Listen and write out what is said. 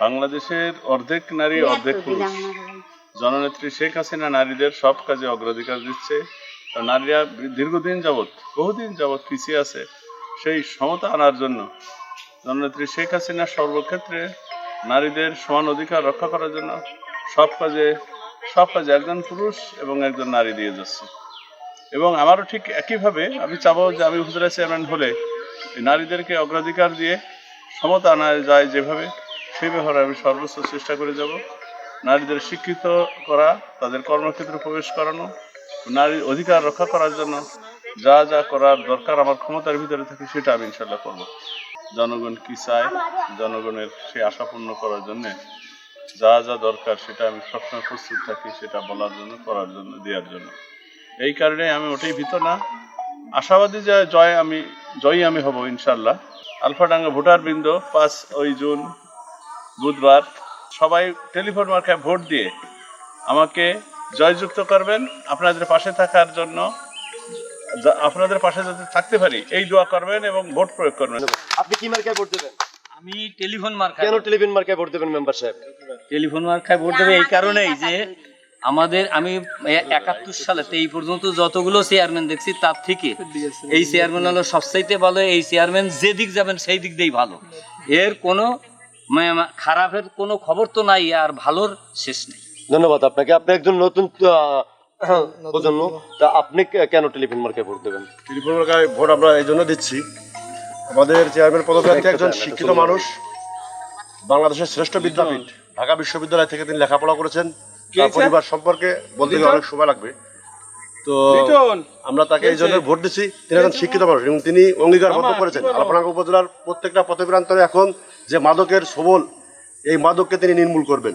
বাংলাদেশের অর্ধেক নারী অর্ধেক পুরুষ। জননেত্রী শেখ হাসিনা নারীদের সব কাজে অগ্রাধিকার দিচ্ছে। আর নারীরা দীর্ঘদিন যাবৎ বহুদিন যাবৎ পিছিয়ে আছে সেই সমতা আনার জন্য। জননেত্রী শেখ হাসিনা সর্বক্ষেত্রে নারীদের সমান অধিকার রক্ষা করার জন্য সব কাজে সব কাজে একজন পুরুষ এবং একজন নারী দিয়ে যাচ্ছে। এবং আমারও ঠিক একইভাবে আমি চাবো যে আমি হুজুরা চেয়ারম্যান হলে নারীদেরকে অগ্রাধিকার দিয়ে সমতা আনা যায় যেভাবে। সেই ব্যাপারে আমি সর্বোচ্চ চেষ্টা করে যাব। নারীদের শিক্ষিত করা, তাদের কর্মক্ষেত্রে প্রবেশ করানো, নারীর অধিকার রক্ষা করার জন্য যা যা করার দরকার আমার ক্ষমতার ভিতরে থাকে সেটা আমি ইনশাল্লাহ করব। জনগণ কি চায়? জনগণের সেই আশা পূর্ণ করার জন্য যা যা দরকার সেটা আমি সবসময় প্রস্তুত থাকি, সেটা বলার জন্য, করার জন্য, দেওয়ার জন্য। এই কারণে আমি ওটাই ভীত না। আশাবাদী যে জয় আমি, জয়ী আমি হব ইনশাল্লাহ আলফাডাঙ্গা ভোটার বৃন্দ পাঁচ ওই জুন বুধবার সবাই টেলিফোন মার্কায় ভোট দিয়ে আমাকে জয়যুক্ত করবেন। আপনাদের পাশে থাকার জন্য আপনাদের পাশে যাতে থাকতে পারি এই দোয়া করবেন এবং ভোট প্রয়োগ করবেন। আপনি কি মার্কায় ভোট দেবেন? আমি টেলিফোন মার্কা কেন টেলিফোন মার্কায় ভোট দেবেন মেম্বার সাহেব? টেলিফোন মার্কায় ভোট দেবে এই কারণেই যে আমাদের আমি একাত্তর সালে এই পর্যন্ত যতগুলো চেয়ারম্যান দেখছি তার থেকে এই চেয়ারম্যান হলো সবচাইতে ভালো। এই চেয়ারম্যান যে দিক যাবেন সেই দিক দিয়েই ভালো। এর কোনো খারাপের কোনো খবর তো নাই আর ভালোর শেষ নেই। ধন্যবাদ আপনাকে। আপনি একজন নতুন আহ, প্রজন্ম। তা আপনি কে- কেন টেলিভিশন মার্কায় ভোট দেবেন? ত্রিপুরা এলাকায় ভোট আমরা এই জন্য দিচ্ছি। আমাদের চেয়ারম্যান পদপ্রার্থী একজন শিক্ষিত মানুষ বাংলাদেশের শ্রেষ্ঠ বিদ্যাপীঠ ঢাকা বিশ্ববিদ্যালয় থেকে তিনি লেখাপড়া করেছেন। তার পরিবার সম্পর্কে বলতে গেলে অনেক সময় লাগবে। তো আমরা তাকে এই জন্য ভোট দিচ্ছি তিনি একজন শিক্ষিত মানুষ এবং তিনি অঙ্গীকারবদ্ধ করেছেন। আলপনাঙ্গ উপজেলার প্রত্যেকটা পথপ্রান্তরে এখন যে মাদকের সবল এই মাদককে তিনি নির্মূল করবেন।